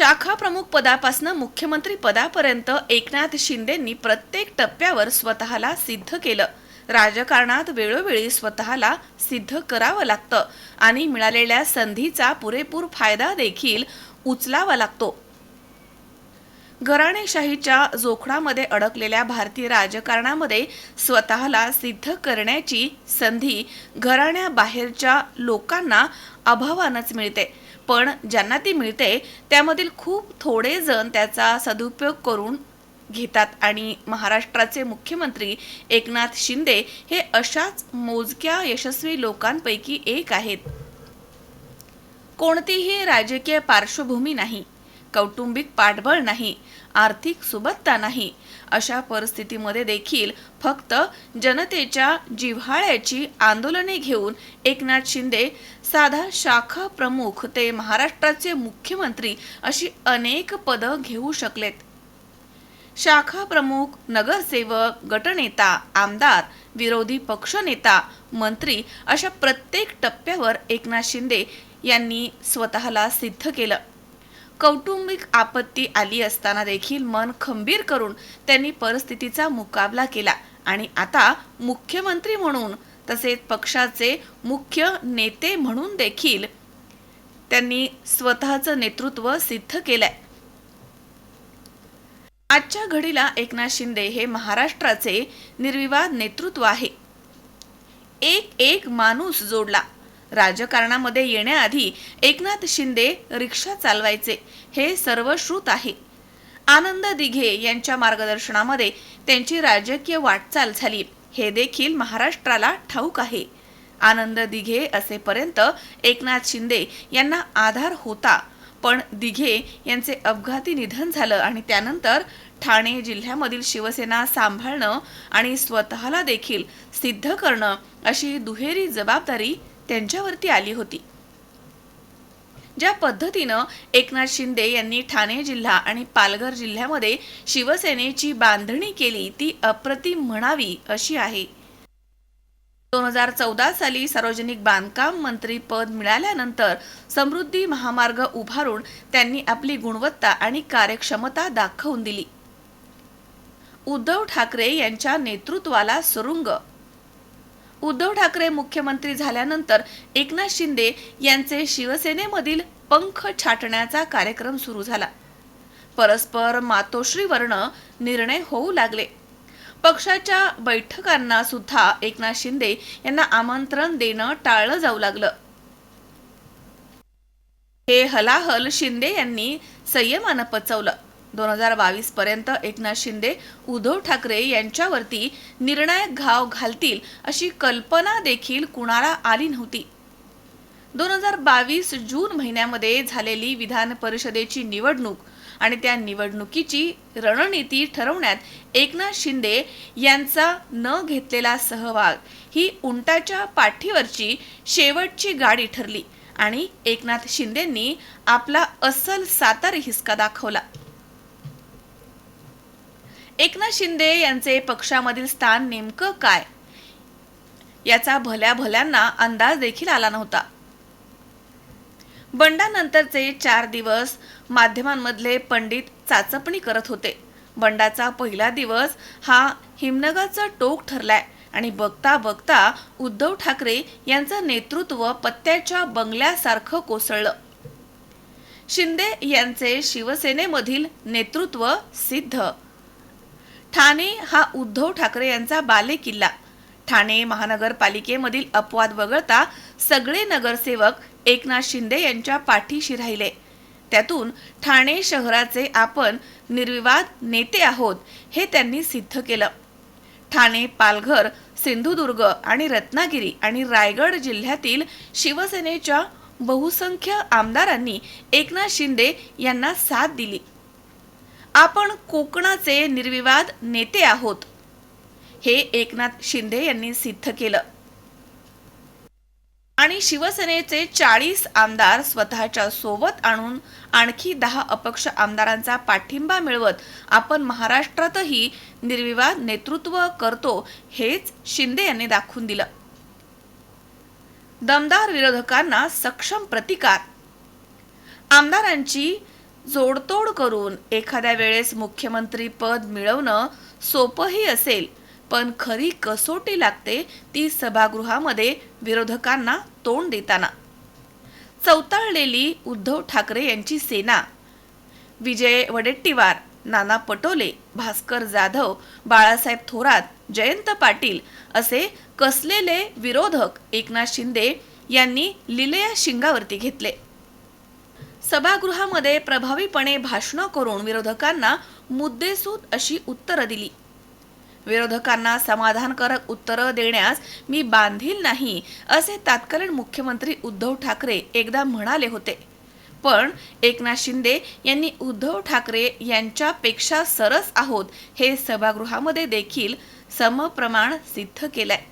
शाखा प्रमुख पदापासून मुख्यमंत्री पदापर्यंत एकनाथ शिंदेंनी प्रत्येक टप्प्यावर स्वतःला सिद्ध केलं. राजकारणात वेळोवेळी स्वतःला सिद्ध करावं लागतं आणि मिळालेल्या संधीचा पुरेपूर फायदा देखील उचलावा लागतो. घराणेशाहीच्या जोखडामध्ये अडकलेल्या भारतीय राजकारणामध्ये स्वतःला सिद्ध करण्याची संधी घराण्याबाहेरच्या लोकांना अभावानच मिळते. पण ज्यांना ती मिळते त्यामधील खूप थोडे जण त्याचा सदुपयोग करून घेतात. आणि महाराष्ट्राचे मुख्यमंत्री एकनाथ शिंदे हे अशाच मोजक्या यशस्वी लोकांपैकी एक आहेत. कोणतीही राजकीय पार्श्वभूमी नाही. कौटुंबिक पाठबळ नाही आर्थिक सुबत्ता नाही. अशा परिस्थितीमध्ये देखील फक्त जनतेच्या जिव्हाळ्याची आंदोलने घेऊन एकनाथ शिंदे साधा शाखा प्रमुख ते महाराष्ट्राचे मुख्यमंत्री अशी अनेक पदं घेऊ शकलेत. शाखा प्रमुख नगरसेवक गटनेता आमदार विरोधी पक्षनेता मंत्री अशा प्रत्येक टप्प्यावर एकनाथ शिंदे यांनी स्वतःला सिद्ध केलं. कौटुंबिक आपत्ती आली असताना देखील मन खंबीर करून त्यांनी परिस्थितीचा मुकाबला केला. आणि आता मुख्यमंत्री म्हणून तसेच पक्षाचे मुख्य नेते म्हणून देखील त्यांनी स्वतःचं नेतृत्व सिद्ध केलंय. आजच्या घडीला एकनाथ शिंदे हे महाराष्ट्राचे निर्विवाद नेतृत्व आहे. एक एक माणूस जोडला. राजकारणामध्ये येण्याआधी एकनाथ शिंदे रिक्षा चालवायचे. हे सर्वश्रुत आहे. आनंद दिघे यांच्या मार्गदर्शनामध्ये त्यांची राजकीय वाटचाल झाली. हे देखील महाराष्ट्राला ठाऊक आहे. आनंद दिघे असेपर्यंत एकनाथ शिंदे यांना आधार होता. पण दिघे यांचे अपघाती निधन झालं आणि त्यानंतर ठाणे जिल्ह्यामधील शिवसेना सांभाळणं आणि स्वतःला देखील सिद्ध करणं अशी दुहेरी जबाबदारी त्यांच्यावरती आली होती. ज्या पद्धतीनं एकनाथ शिंदे यांनी ठाणे जिल्हा आणि पालघर जिल्ह्यामध्ये शिवसेनेची बांधणी केली ती अप्रतिम म्हणावी अशी आहे. दोन हजार चौदा साली सार्वजनिक बांधकाम मंत्री पद मिळाल्यानंतर समृद्धी महामार्ग उभारून त्यांनी आपली गुणवत्ता आणि कार्यक्षमता दाखवून दिली. उद्धव ठाकरे यांच्या नेतृत्वाला सुरुंग उद्धव ठाकरे मुख्यमंत्री झाल्यानंतर एकनाथ शिंदे यांचे शिवसेनेमधील पंख छाटण्याचा कार्यक्रम सुरू झाला. परस्पर मातोश्रीवर्ण निर्णय होऊ लागले. पक्षाच्या बैठकांना सुद्धा एकनाथ शिंदे यांना आमंत्रण देणं टाळलं जाऊ लागलं. हे हलाहल शिंदे यांनी संयमानं पचवलं. दोन हजार बावीस पर्यंत एकनाथ शिंदे उद्धव ठाकरे यांच्यावरती निर्णायक घाव घालतील अशी कल्पना देखील कुणाला आली नव्हती. दोन हजार बावीस जून महिन्यामध्ये झालेली विधान परिषदेची निवडणूक आणि त्या निवडणुकीची रणनीती ठरवण्यात एकनाथ शिंदे यांचा न घेतलेला सहभाग ही उंटाच्या पाठीवरची शेवटची गाडी ठरली आणि एकनाथ शिंदेंनी आपला अस्सल सातार हिसका दाखवला. एकनाथ शिंदे यांचे पक्षामधील स्थान नेमकं काय? याचा भल्या भल्यांना अंदाज देखील आला नव्हता. बंडानंतरचे चार दिवस माध्यमांमधले पंडित चाचपणी करत होते. बंडाचा पहिला दिवस हा हिमनगाचं टोक ठरलाय आणि बघता बघता उद्धव ठाकरे यांचं नेतृत्व पत्त्याच्या बंगल्यासारखं कोसळलं. शिंदे यांचे शिवसेनेमधील नेतृत्व सिद्ध ठाणे हा उद्धव ठाकरे यांचा बालेकिल्ला. ठाणे महानगरपालिकेमधील अपवाद वगळता सगळे नगरसेवक एकनाथ शिंदे यांच्या पाठीशी राहिले. त्यातून ठाणे शहराचे आपण निर्विवाद नेते आहोत हे त्यांनी सिद्ध केलं. ठाणे पालघर सिंधुदुर्ग आणि रत्नागिरी आणि रायगड जिल्ह्यातील शिवसेनेच्या बहुसंख्य आमदारांनी एकनाथ शिंदे यांना साथ दिली. आपण कोकणाचे निर्विवाद नेते आहोत. हे एकनाथ शिंदे यांनी सिद्ध केलं. आणि शिवसेनेचे चाळीस आमदार स्वतःच्या सोबत आणून आणखी दहा अपक्ष आमदारांचा पाठिंबा मिळवत आपण महाराष्ट्रातही निर्विवाद नेतृत्व करतो हेच शिंदे यांनी दाखवून दिलं. दमदार विरोधकांना सक्षम प्रतिकार. आमदारांची जोडतोड करून एखाद्या वेळेस मुख्यमंत्री पद मिळवणं सोपंही असेल पण खरी कसोटी लागते ती सभागृहामध्ये विरोधकांना तोंड देताना. चौताळलेली उद्धव ठाकरे यांची सेना. विजय वडेट्टीवार नाना पटोले भास्कर जाधव बाळासाहेब थोरात जयंत पाटील असे कसलेले विरोधक एकनाथ शिंदे यांनी लिलया शिंगावरती घेतले. सभागृहामध्ये प्रभावीपणे भाषणं करून विरोधकांना मुद्देसूद अशी उत्तरं दिली. विरोधकांना समाधानकारक उत्तरं देण्यास मी बांधील नाही असे तत्कालीन मुख्यमंत्री उद्धव ठाकरे एकदा म्हणाले होते. पण एकनाथ शिंदे यांनी उद्धव ठाकरे यांच्यापेक्षा सरस आहोत हे सभागृहामध्ये देखील समप्रमाण सिद्ध केलंय.